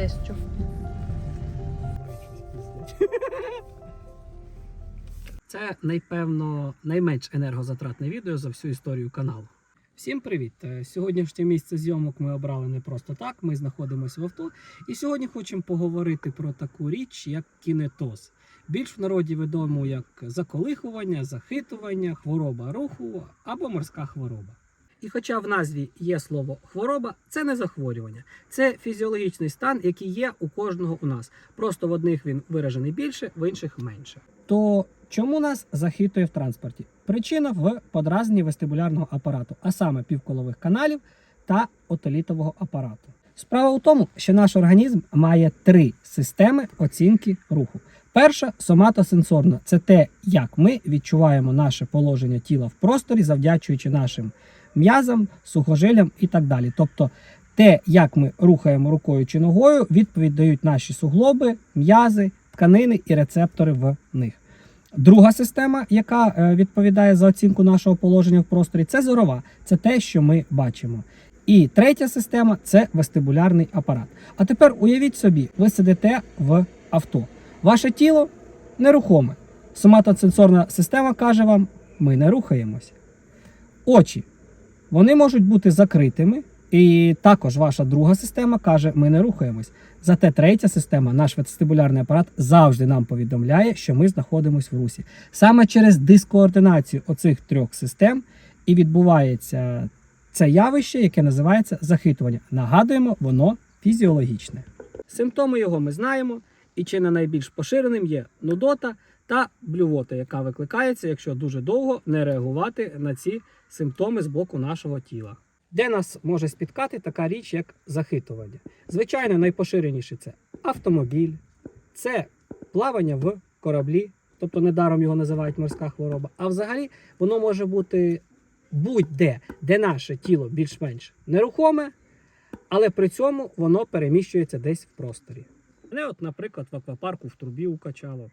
тещу. Це, напевно, найменш енергозатратне відео за всю історію каналу. Всім привіт! Е, Сьогоднішнє місце зйомок ми обрали не просто так. Ми знаходимося в авто. І сьогодні хочемо поговорити про таку річ, як кінетоз. Більш в народі відомо як заколихування, захитування, хвороба руху або морська хвороба. І хоча в назві є слово хвороба, це не захворювання, це фізіологічний стан, який є у кожного у нас. Просто в одних він виражений більше, в інших менше. То чому нас захитує в транспорті? Причина в подразненні вестибулярного апарату, а саме півколових каналів та отолітового апарату. Справа у тому, що наш організм має три системи оцінки руху. Перша соматосенсорна це те, як ми відчуваємо наше положення тіла в просторі, завдячуючи нашим м'язам, сухожилям і так далі. Тобто те, як ми рухаємо рукою чи ногою, відповідь дають наші суглоби, м'язи, тканини і рецептори в них. Друга система, яка е, відповідає за оцінку нашого положення в просторі, це зорова. Це те, що ми бачимо. І третя система це вестибулярний апарат. А тепер уявіть собі, ви сидите в авто. Ваше тіло нерухоме. Соматосенсорна система каже вам: ми не рухаємося. Очі вони можуть бути закритими, і також ваша друга система каже, ми не рухаємось. Зате третя система, наш вестибулярний апарат, завжди нам повідомляє, що ми знаходимося в русі. Саме через дискоординацію оцих трьох систем і відбувається це явище, яке називається захитування. Нагадуємо, воно фізіологічне. Симптоми його ми знаємо, і чи не найбільш поширеним є нудота та блювота, яка викликається, якщо дуже довго не реагувати на ці симптоми з боку нашого тіла. Де нас може спіткати така річ, як захитування? Звичайно, найпоширеніше це автомобіль, це плавання в кораблі, тобто недаром його називають морська хвороба. А взагалі воно може бути будь-де, де наше тіло більш-менш нерухоме, але при цьому воно переміщується десь в просторі. Мене, от, наприклад, в аквапарку в трубі укачало.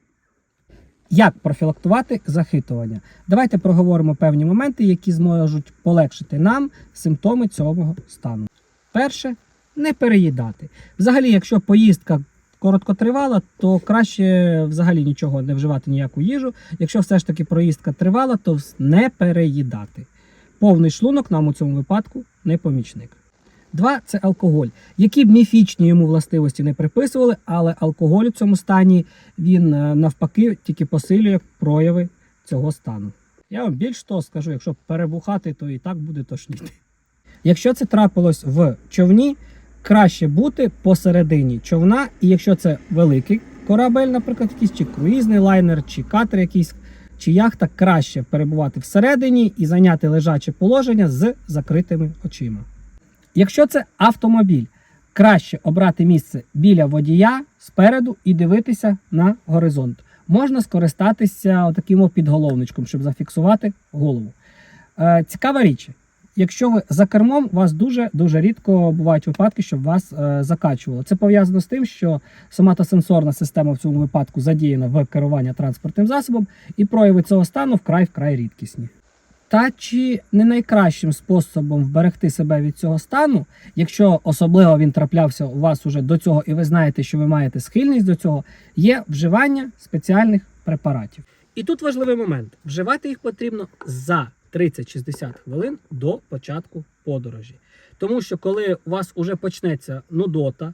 Як профілактувати захитування? Давайте проговоримо певні моменти, які зможуть полегшити нам симптоми цього стану. Перше не переїдати. Взагалі, якщо поїздка короткотривала, то краще взагалі нічого не вживати ніяку їжу. Якщо все ж таки проїздка тривала, то не переїдати. Повний шлунок нам у цьому випадку не помічник. Два це алкоголь. Які б міфічні йому властивості не приписували, але алкоголь у цьому стані він е, навпаки тільки посилює прояви цього стану. Я вам більш того скажу, якщо перебухати, то і так буде тошніти. Якщо це трапилось в човні, краще бути посередині човна, і якщо це великий корабель, наприклад, якийсь чи круїзний лайнер, чи катер якийсь, чи яхта, краще перебувати всередині і зайняти лежаче положення з закритими очима. Якщо це автомобіль, краще обрати місце біля водія спереду і дивитися на горизонт. Можна скористатися таким підголовничком, щоб зафіксувати голову. Е, цікава річ. Якщо ви за кермом, у вас дуже дуже рідко бувають випадки, щоб вас е, закачувало. Це пов'язано з тим, що соматосенсорна система в цьому випадку задіяна в керування транспортним засобом, і прояви цього стану вкрай вкрай рідкісні. Та чи не найкращим способом вберегти себе від цього стану, якщо особливо він траплявся у вас уже до цього, і ви знаєте, що ви маєте схильність до цього, є вживання спеціальних препаратів. І тут важливий момент: вживати їх потрібно за 30-60 хвилин до початку подорожі. Тому що коли у вас уже почнеться нудота,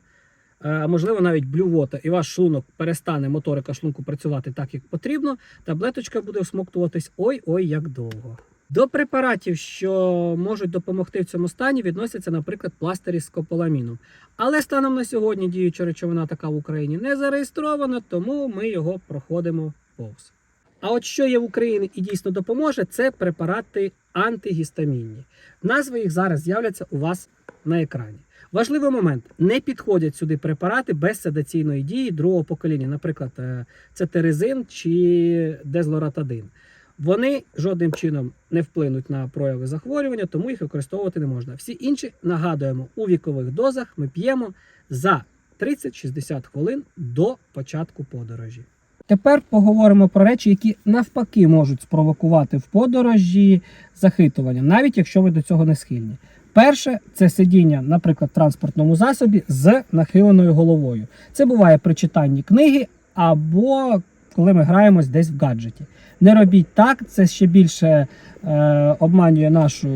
е, можливо навіть блювота, і ваш шлунок перестане моторика шлунку працювати так, як потрібно, таблеточка буде всмоктуватись ой-ой як довго. До препаратів, що можуть допомогти в цьому стані, відносяться, наприклад, пластирі з кополаміном. Але станом на сьогодні діюча речовина така в Україні не зареєстрована, тому ми його проходимо повз. А от що є в Україні і дійсно допоможе, це препарати антигістамінні. Назви їх зараз з'являться у вас на екрані. Важливий момент: не підходять сюди препарати без седаційної дії другого покоління, наприклад, е, цетеризин чи дезлоратадин. Вони жодним чином не вплинуть на прояви захворювання, тому їх використовувати не можна. Всі інші нагадуємо, у вікових дозах ми п'ємо за 30-60 хвилин до початку подорожі. Тепер поговоримо про речі, які навпаки можуть спровокувати в подорожі захитування, навіть якщо ви до цього не схильні. Перше це сидіння, наприклад, в транспортному засобі з нахиленою головою. Це буває при читанні книги або коли ми граємось десь в гаджеті. Не робіть так, це ще більше е, обманює нашу,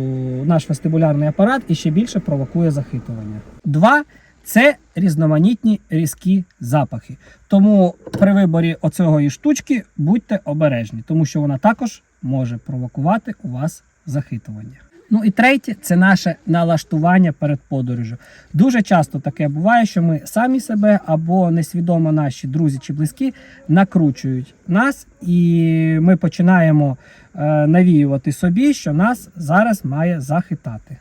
наш вестибулярний апарат і ще більше провокує захитування. Два це різноманітні різкі запахи. Тому при виборі оцього штучки будьте обережні, тому що вона також може провокувати у вас захитування. Ну і третє це наше налаштування перед подорожю. Дуже часто таке буває, що ми самі себе або несвідомо наші друзі чи близькі накручують нас, і ми починаємо е, навіювати собі, що нас зараз має захитати.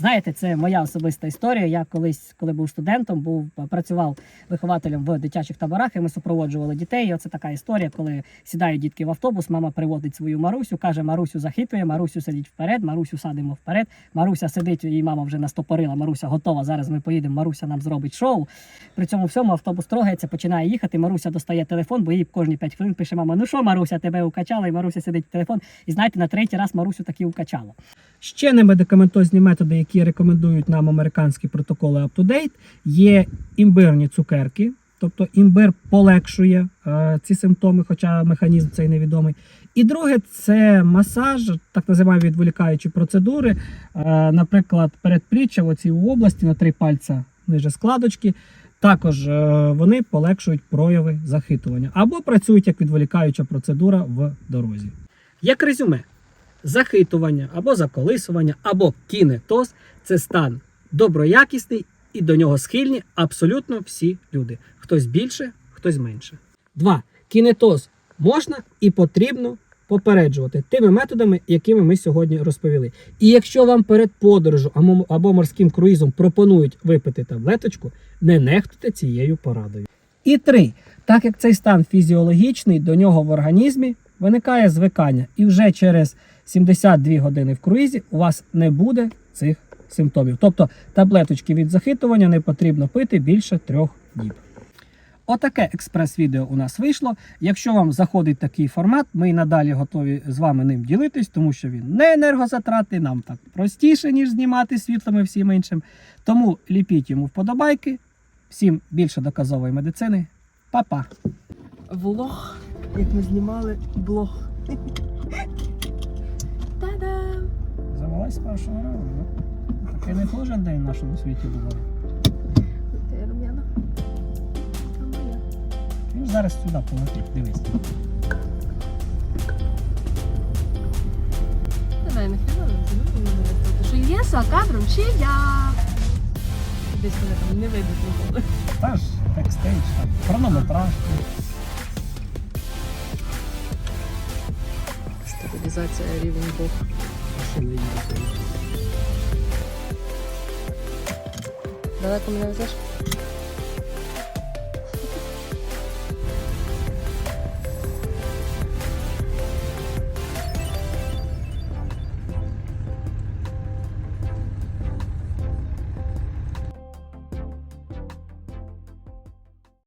Знаєте, це моя особиста історія. Я колись, коли був студентом, був працював вихователем в дитячих таборах, і ми супроводжували дітей. І оце така історія, коли сідають дітки в автобус, мама приводить свою Марусю, каже: Марусю захитує, Марусю сидить вперед, Марусю садимо вперед. Маруся сидить, її мама вже настопорила. Маруся готова. Зараз ми поїдемо. Маруся нам зробить шоу. При цьому всьому автобус трогається, починає їхати. Маруся достає телефон, бо їй кожні 5 хвилин пише мама: Ну що, Маруся, тебе укачала? І Маруся сидить телефон. І знаєте, на третій раз Марусю таки укачала. Ще не медикаментозні методи, які рекомендують нам американські протоколи UpToDate, є імбирні цукерки. Тобто імбир полегшує е, ці симптоми, хоча механізм цей невідомий. І друге, це масаж, так називаємо відволікаючі процедури. Е, наприклад, передпліччя в оцій області на три пальця ниже складочки. Також е, вони полегшують прояви захитування або працюють як відволікаюча процедура в дорозі. Як резюме, захитування або заколисування, або кінетоз це стан доброякісний і до нього схильні абсолютно всі люди. Хтось більше, хтось менше. Два. Кінетоз можна і потрібно попереджувати тими методами, якими ми сьогодні розповіли. І якщо вам перед подорожю або- морським круїзом пропонують випити таблеточку, не нехтуйте цією порадою. І три. Так як цей стан фізіологічний, до нього в організмі виникає звикання, і вже через 72 години в круїзі у вас не буде цих симптомів. Тобто таблеточки від захитування не потрібно пити більше трьох діб. Отаке експрес-відео у нас вийшло. Якщо вам заходить такий формат, ми і надалі готові з вами ним ділитись, тому що він не енергозатратний, нам так простіше, ніж знімати світлом і всім іншим. Тому ліпіть йому вподобайки. Всім більше доказової медицини. Па-па! влог, як ми знімали блог. Завелась з першого разу? Таке не кожен день в нашому світі моя. Він зараз сюди полетить, дивись. Давай, нахрена. Що є за кадром чи я? Десь мене там не видно ніколи. Та ж бекстейдж, там, хронометраж. Стабілізація рівень Бог. Далеко мене везеш?